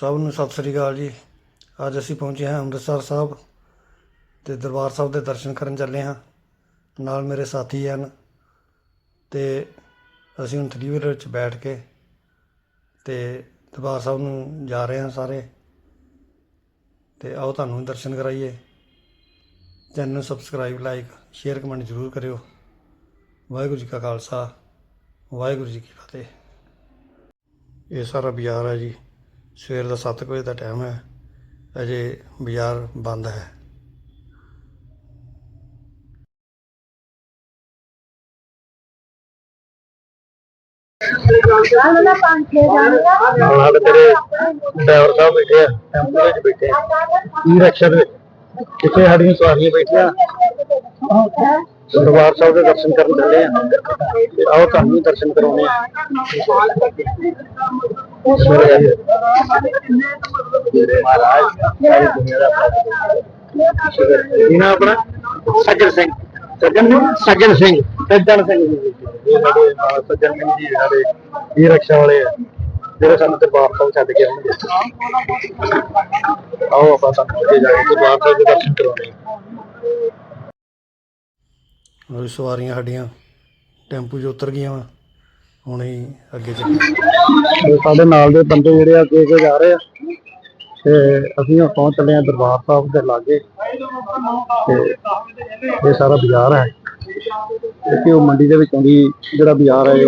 ਸਭ ਨੂੰ ਸਤਿ ਸ੍ਰੀ ਅਕਾਲ ਜੀ। ਅੱਜ ਅਸੀਂ ਪਹੁੰਚੇ ਹਾਂ ਅੰਮ੍ਰਿਤਸਰ ਸਾਹਿਬ ਤੇ ਦਰਬਾਰ ਸਾਹਿਬ ਦੇ ਦਰਸ਼ਨ ਕਰਨ ਚੱਲੇ ਹਾਂ। ਨਾਲ ਮੇਰੇ ਸਾਥੀ ਹਨ ਤੇ ਅਸੀਂ ਹੁਣ ਥਰੀ ਵੀਲਰ ਵਿੱਚ ਬੈਠ ਕੇ ਤੇ ਦਰਬਾਰ ਸਾਹਿਬ ਨੂੰ ਜਾ ਰਹੇ ਹਾਂ ਸਾਰੇ। ਤੇ ਆਓ ਤੁਹਾਨੂੰ ਦਰਸ਼ਨ ਕਰਾਈਏ। ਚੈਨਲ ਨੂੰ ਸਬਸਕ੍ਰਾਈਬ, ਲਾਈਕ, ਸ਼ੇਅਰ, ਕਮੈਂਟ ਜ਼ਰੂਰ ਕਰਿਓ। ਵਾਹਿਗੁਰੂ ਜੀ ਕਾ ਖਾਲਸਾ, ਵਾਹਿਗੁਰੂ ਜੀ ਕੀ ਫਤਿਹ। ਇਹ ਸਾਰਾ ਬਾਜ਼ਾਰ ਹੈ ਜੀ। ਸਵੇਰ ਦਾ 7 ਵਜੇ ਦਾ ਟਾਈਮ ਹੈ। ਅਜੇ ਬਾਜ਼ਾਰ ਬੰਦ ਹੈ। ਨਾਲ ਤੇਰੇ ਡਰਾਈਵਰ ਸਾਹਿਬ ਬੈਠੇ ਆ, ਟੈਂਪੂ ਵਿੱਚ ਬੈਠੇ ਆ। ਈ ਰਿਕਸ਼ਾ ਦੇ ਵਿੱਚ? ਕਿੱਥੇ ਸਾਡੀਆਂ ਸਵਾਰੀਆਂ ਬੈਠੀਆਂ? ਦਰਬਾਰ ਸਾਹਿਬ ਦੇ ਦਰਸ਼ਨ ਕਰਨ ਚੱਲੇ ਆ। ਤੇ ਆਓ ਤੁਹਾਨੂੰ ਦਰਸ਼ਨ ਕਰਾਉਣੇ ਆ। ਸਵੇਰੇ ਆਈਏ ਮਹਾਰਾਜ ਸਾਰੀ ਦੁਨੀਆ ਦਾ ਇਹਨਾਂ ਆਪਣਾ? ਸੱਜਣ ਸਿੰਘ। ਸੱਜਣ ਸਿੰਘ? ਸੱਜਣ ਸਿੰਘ। ਸੱਜਣ ਸਿੰਘ ਜੀ। ਇਹ ਸੱਜਣ ਸਿੰਘ ਜੀ ਸਾਡੇ ਈ ਰਿਕਸ਼ਾ ਵਾਲੇ ਆ ਜਿਹੜੇ ਸਾਨੂੰ ਦਰਬਾਰ ਸਾਹਿਬ ਛੱਡ ਕੇ ਆਉਣਗੇ। ਆਓ ਆਪਾਂ ਤੁਹਾਨੂੰ ਅੱਗੇ ਜਾ ਕੇ ਦਰਬਾਰ ਸਾਹਿਬ ਦੇ ਦਰਸ਼ਨ ਕਰਾਉਣੇ ਆ। ਉਹ ਸਵਾਰੀਆਂ ਸਾਡੀਆਂ ਟੈਂਪੂ 'ਚ ਉਤਰ ਗਈਆਂ ਵਾ। ਹੁਣ ਹੀ ਅੱਗੇ ਚੱਲੇ ਤੇ ਸਾਡੇ ਨਾਲ ਦੇ ਬੰਦੇ ਜਿਹੜੇ ਆ, ਅੱਗੇ ਅੱਗੇ ਜਾ ਰਹੇ ਆ। ਤੇ ਅਸੀਂ ਹੁਣ ਪਹੁੰਚ ਚੱਲੇ ਆ ਦਰਬਾਰ ਸਾਹਿਬ ਦੇ ਲਾਗੇ। ਤੇ ਇਹ ਸਾਰਾ ਬਾਜ਼ਾਰ ਹੈ। ਤੇ ਉਹ ਮੰਡੀ ਦੇ ਵਿੱਚੋਂ ਦੀ ਜਿਹੜਾ ਬਾਜ਼ਾਰ ਹੈ, ਇਹ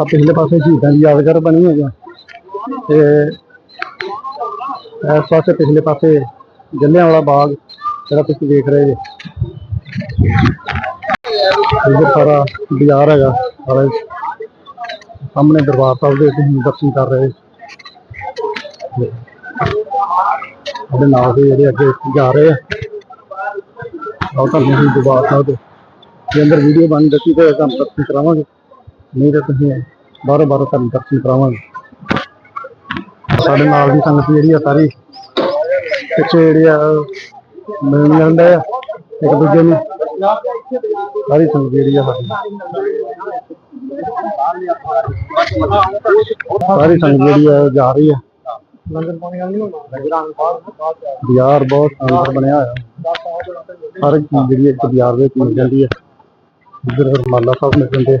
ਆ ਪਿਛਲੇ ਪਾਸੇ ਸ਼ਹੀਦਾਂ ਦੀ ਯਾਦਗਾਰ ਬਣੀ ਹੋਈ ਆ। ਤੇ ਇਸ ਪਾਸੇ ਪਿਛਲੇ ਪਾਸੇ ਜੱਲਿਆਂ ਵਾਲਾ ਬਾਗ ਜਿਹੜਾ ਤੁਸੀਂ ਦੇਖ ਰਹੇ ਜੀ। ਇਹ ਸਾਰਾ ਬਾਜ਼ਾਰ ਹੈਗਾ, ਸਾਰਾ ਸਾਹਮਣੇ ਦਰਬਾਰ ਸਾਹਿਬ ਦੇ ਤੁਸੀਂ ਦਰਸ਼ਨ ਕਰ ਰਹੇ ਉਹਦੇ ਨਾਲ ਦੇ ਜਿਹੜੇ ਅੱਗੇ ਜਾ ਰਹੇ ਆ, ਆਓ ਤੁਹਾਨੂੰ ਅਸੀਂ ਦਰਬਾਰ ਸਾਹਿਬ ਦੇ ਦੇ ਅੰਦਰ ਵੀਡੀਓ ਬਣ ਦਿੱਤੀ ਤੇ ਤੁਹਾਨੂੰ ਦਰਸ਼ਨ ਕਰਾਵਾਂਗੇ। ਨਹੀਂ ਤਾਂ ਤੁਸੀਂ ਬਾਹਰੋਂ ਬਾਹਰੋਂ ਤੁਹਾਨੂੰ ਦਰਸ਼ਨ ਕਰਾਵਾਂਗੇ। ਸਾਡੇ ਨਾਲ ਦੀ ਸੰਗਤ ਜਿਹੜੀ ਆ ਸਾਰੀ, ਪਿੱਛੇ ਜਿਹੜੀ ਆ, ਮਿਲਣ ਜਾਂਦਾ ਆ, ਇੱਕ ਦੂਜੇ ਨੂੰ। ਸਾਰੀ ਸੰਗਤ ਜਿਹੜੀ ਆ ਸਾਡੀ। ਸਾਰੀ ਸੰਗਤ ਜਿਹੜੀ ਆ, ਜਾ ਰਹੀ ਆ। ਲੰਗਰ ਬਹੁਤ ਸ਼ਾਨਦਾਰ ਬਣਿਆ ਹੋਇਆ। ਹਰ ਇੱਕ ਚੀਜ਼ ਜਿਹੜੀ ਇੱਕ ਬਾਜ਼ਾਰ ਦੇ ਵਿੱਚ ਮਿਲ ਜਾਂਦੀ ਹੈ ਇਧਰ ਰਮਾਲਾ ਸਾਹਿਬ ਮਿਲ ਜਾਂਦੇ ਆ।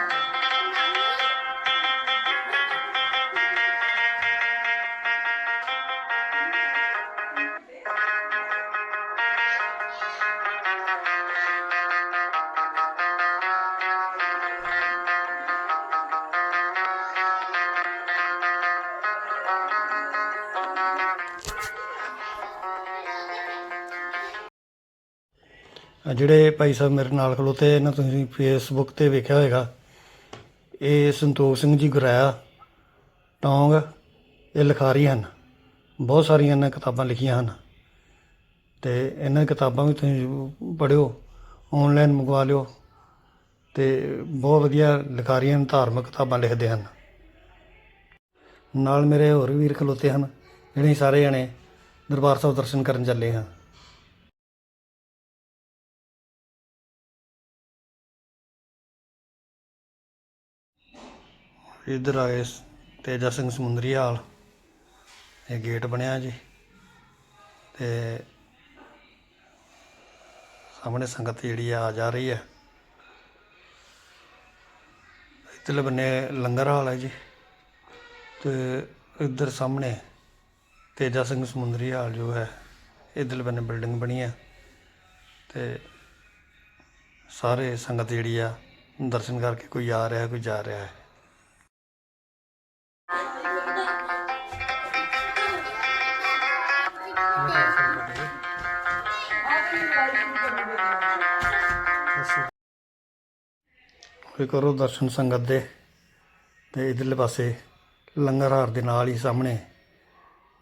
ਆ ਜਿਹੜੇ ਭਾਈ ਸਾਹਿਬ ਮੇਰੇ ਨਾਲ ਖਲੋਤੇ ਇਹਨਾਂ ਤੁਸੀਂ ਫੇਸਬੁੱਕ ਤੇ ਵੇਖਿਆ ਹੋਵੇਗਾ ਇਹ ਸੰਤੋਖ ਸਿੰਘ ਜੀ ਗੁਰਾਇਆ, ਟੌਂਗ, ਇਹ ਲਿਖਾਰੀ ਹਨ। ਬਹੁਤ ਸਾਰੀਆਂ ਇਹਨਾਂ ਕਿਤਾਬਾਂ ਲਿਖੀਆਂ ਹਨ। ਤੇ ਇਹਨਾਂ ਕਿਤਾਬਾਂ ਵੀ ਤੁਸੀਂ ਪੜ੍ਹਿਓ ਆਨਲਾਈਨ ਮੰਗਵਾ ਲਿਓ। ਤੇ ਬਹੁਤ ਵਧੀਆ ਲਿਖਾਰੀਆਂ ਧਾਰਮਿਕ ਕਿਤਾਬਾਂ ਲਿਖਦੇ ਹਨ। ਨਾਲ ਮੇਰੇ ਹੋਰ ਵੀਰ ਖਲੋਤੇ ਹਨ, ਜਿਹੜੇ ਸਾਰੇ ਜਣੇ ਦਰਬਾਰ ਸਾਹਿਬ ਦਰਸ਼ਨ ਕਰਨ ਚੱਲੇ ਹਾਂ। ਇੱਧਰ ਆਏ ਤੇਜਾ ਸਿੰਘ ਸਮੁੰਦਰੀ ਹਾਲ ਇਹ ਗੇਟ ਬਣਿਆ ਜੀ। ਤੇ ਸਾਹਮਣੇ ਸੰਗਤ ਜਿਹੜੀ ਆ ਆ ਜਾ ਰਹੀ ਹੈ। ਇੱਧਰਲੇ ਬੰਨੇ ਲੰਗਰ ਹਾਲ ਹੈ ਜੀ। ਤੇ ਇੱਧਰ ਸਾਹਮਣੇ ਤੇਜਾ ਸਿੰਘ ਸਮੁੰਦਰੀ ਹਾਲ ਜੋ ਹੈ, ਇੱਧਰਲੇ ਬੰਨੇ ਬਿਲਡਿੰਗ ਬਣੀ ਹੈ। ਤੇ ਸਾਰੇ ਸੰਗਤ ਜਿਹੜੀ ਆ, ਦਰਸ਼ਨ ਕਰਕੇ ਕੋਈ ਆ ਰਿਹਾ ਕੋਈ ਜਾ ਰਿਹਾ ਹੈ। ਕੋਈ ਕਰੋ ਦਰਸ਼ਨ ਸੰਗਤ ਦੇ ਤੇ ਇਧਰਲੇ ਪਾਸੇ ਲੰਗਰ ਹਾਰ ਦੇ ਨਾਲ ਹੀ ਸਾਹਮਣੇ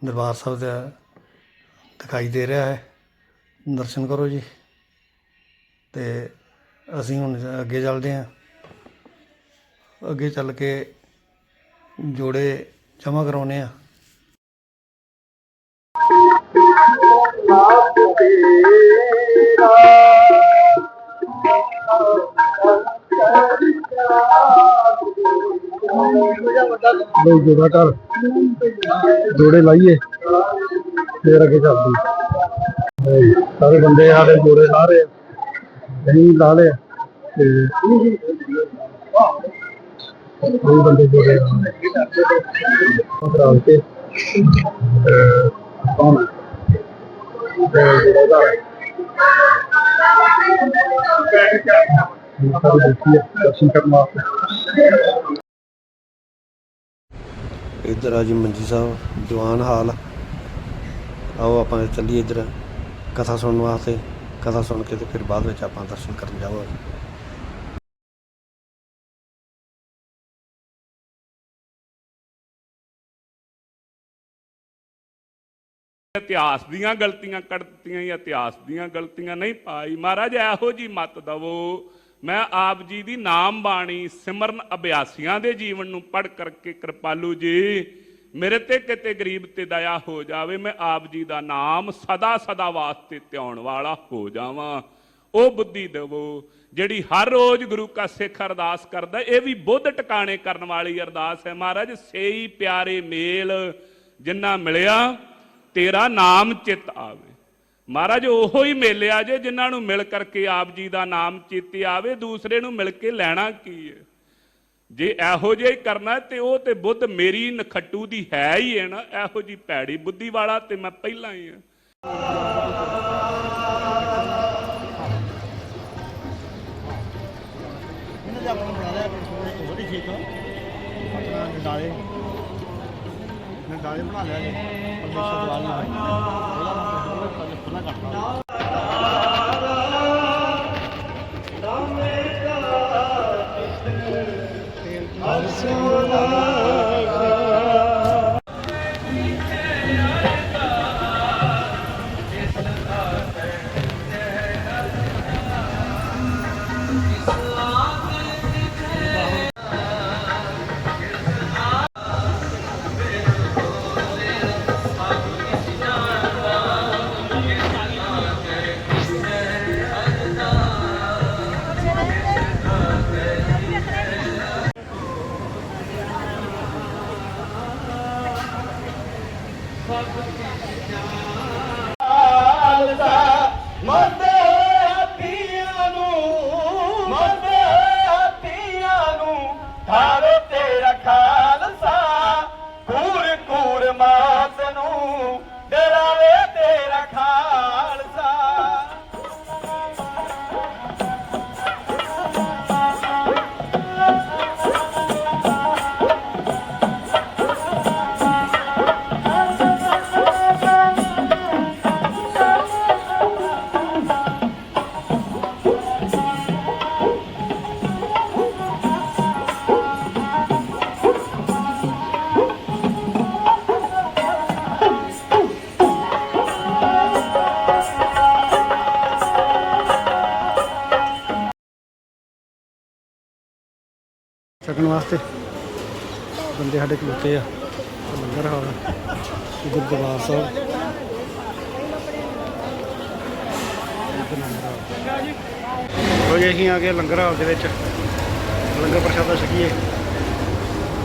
ਦਰਬਾਰ ਸਾਹਿਬ ਦਾ ਦਿਖਾਈ ਦੇ ਰਿਹਾ ਹੈ। ਦਰਸ਼ਨ ਕਰੋ ਜੀ। ਤੇ ਅਸੀਂ ਹੁਣ ਅੱਗੇ ਚੱਲਦੇ ਹਾਂ। ਅੱਗੇ ਚੱਲ ਕੇ ਜੋੜੇ ਜਮ੍ਹਾਂ ਕਰਾਉਣੇ ਆ ਬਈ ਜੋੜਾ ਕਰ ਜੋੜੇ ਲਾਈਏ। ਫੇਰ ਅੱਗੇ ਚੱਲਦੀ ਸਾਰੇ ਬੰਦੇ ਸਾਡੇ ਜੋੜੇ ਲਾ ਰਹੇ ਨਹੀਂ ਲਾ ਲਏ ਤੇ ਕੋਈ ਬੰਦੇ ਜੋੜੇ ਕਰਾ ਕੇ ਕੌਣ ਤੇ ਜੋੜਾ ਸਾਰੇ ਦੇਖੀਏ, ਦਰਸ਼ਨ ਕਰਨ ਵਾਸਤੇ। ਇੱਧਰ ਆ ਜੀ ਮੰਜੀ ਸਾਹਿਬ ਦੀਵਾਨ ਹਾਲ। ਆਓ ਆਪਾਂ ਚੱਲੀਏ ਇੱਧਰ ਕਥਾ ਸੁਣਨ ਵਾਸਤੇ। ਕਥਾ ਸੁਣ ਕੇ ਤੇ ਫਿਰ ਬਾਅਦ ਵਿੱਚ ਆਪਾਂ ਦਰਸ਼ਨ ਕਰਨ ਜਾਵਾਂਗੇ। ਇਤਿਹਾਸ ਦੀਆਂ ਗਲਤੀਆਂ ਕੱਢਤੀਆਂ ਜਾਂ ਇਤਿਹਾਸ ਦੀਆਂ ਗਲਤੀਆਂ ਨਹੀਂ ਪਾਈ। ਮਹਾਰਾਜ, ਇਹੋ ਜੀ ਮਤ ਦਵੋ ਮੈਂ ਆਪ ਜੀ ਦੀ ਨਾਮ ਬਾਣੀ ਸਿਮਰਨ ਅਭਿਆਸੀਆਂ ਦੇ ਜੀਵਨ ਨੂੰ ਪੜ੍ਹ ਕਰਕੇ ਕਿਰਪਾਲੂ ਜੀ, ਮੇਰੇ ਤੇ ਕਿਤੇ ਗਰੀਬ ਤੇ ਦਇਆ ਹੋ ਜਾਵੇ, ਮੈਂ ਆਪ ਜੀ ਦਾ ਨਾਮ ਸਦਾ ਸਦਾ ਵਾਸਤੇ ਧਿਆਉਣ ਵਾਲਾ ਹੋ ਜਾਵਾਂ। ਉਹ ਬੁੱਧੀ ਦੇਵੋ, ਜਿਹੜੀ ਹਰ ਰੋਜ਼ ਗੁਰੂ ਕਾ ਸਿੱਖ ਅਰਦਾਸ ਕਰਦਾ ਇਹ ਵੀ ਬੁੱਧ ਟਿਕਾਣੇ ਕਰਨ ਵਾਲੀ ਅਰਦਾਸ ਹੈ। ਮਹਾਰਾਜ, ਸੇਈ ਪਿਆਰੇ ਮੇਲ ਜਿੰਨਾ ਮਿਲਿਆ, ਤੇਰਾ ਨਾਮ ਚਿਤ ਆਵੇ। ਮਹਾਰਾਜ, ਉਹੋ ਹੀ ਮਿਲਿਆ ਜੇ ਜਿਨ੍ਹਾਂ ਨੂੰ ਮਿਲ ਕਰਕੇ ਆਪ ਜੀ ਦਾ ਨਾਮ ਚਿੱਤੇ ਆਵੇ, ਦੂਸਰੇ ਨੂੰ ਮਿਲ ਕੇ ਲੈਣਾ ਕੀ ਹੈ? ਜੇ ਇਹੋ ਜਿਹਾ ਹੀ ਕਰਨਾ ਤੇ ਉਹ ਤੇ ਬੁੱਧ ਮੇਰੀ ਨਖੱਟੂ ਦੀ ਹੈ ਹੀ ਹੈ ਨਾ, ਇਹੋ ਜੀ ਭੈੜੀ ਬੁੱਧੀ ਵਾਲਾ ਤੇ ਮੈਂ ਪਹਿਲਾਂ ਹੀ ਹਾਂ। ਇਹਨਾਂ ਦੇ ਆਪਣਾ ਬਣਾ ਲਿਆ ਆਪਣੇ ਹੋਰ ਠੀਕ ਆ। ਆਪਣਾ ਨਡਾਲੇ ਨਡਾਲੇ ਬਣਾ ਲਿਆ ਜੀ। ਪਰਮੇਸ਼ਰ ਦਵਾਲ ਨਹੀਂ ਉਹਦਾ ਨਾਮ ਖੁੱਲਾ ਕਰਤਾ। ਛਕਣ ਵਾਸਤੇ। ਬੰਦੇ ਸਾਡੇ ਖਲੋਤੇ ਆ। ਲੰਗਰ ਹਾਲ ਇਧਰ ਦਰਬਾਰ ਸਾਹਿਬ। ਹੋ ਜੇ, ਅਸੀਂ ਆ ਗਏ ਲੰਗਰ ਹਾਲ ਦੇ ਵਿੱਚ। ਲੰਗਰ ਪ੍ਰਸ਼ਾਦਾ ਛਕੀਏ।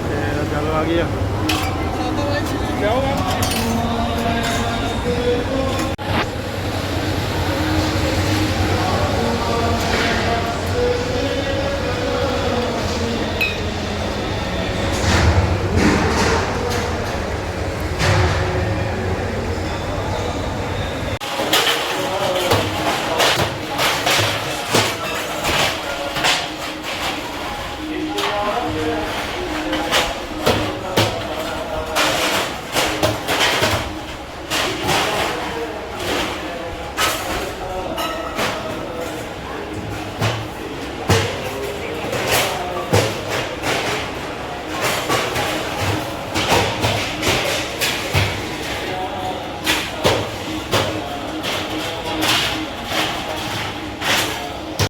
ਤੇ ਗੱਲ ਆ ਗਈ ਆ।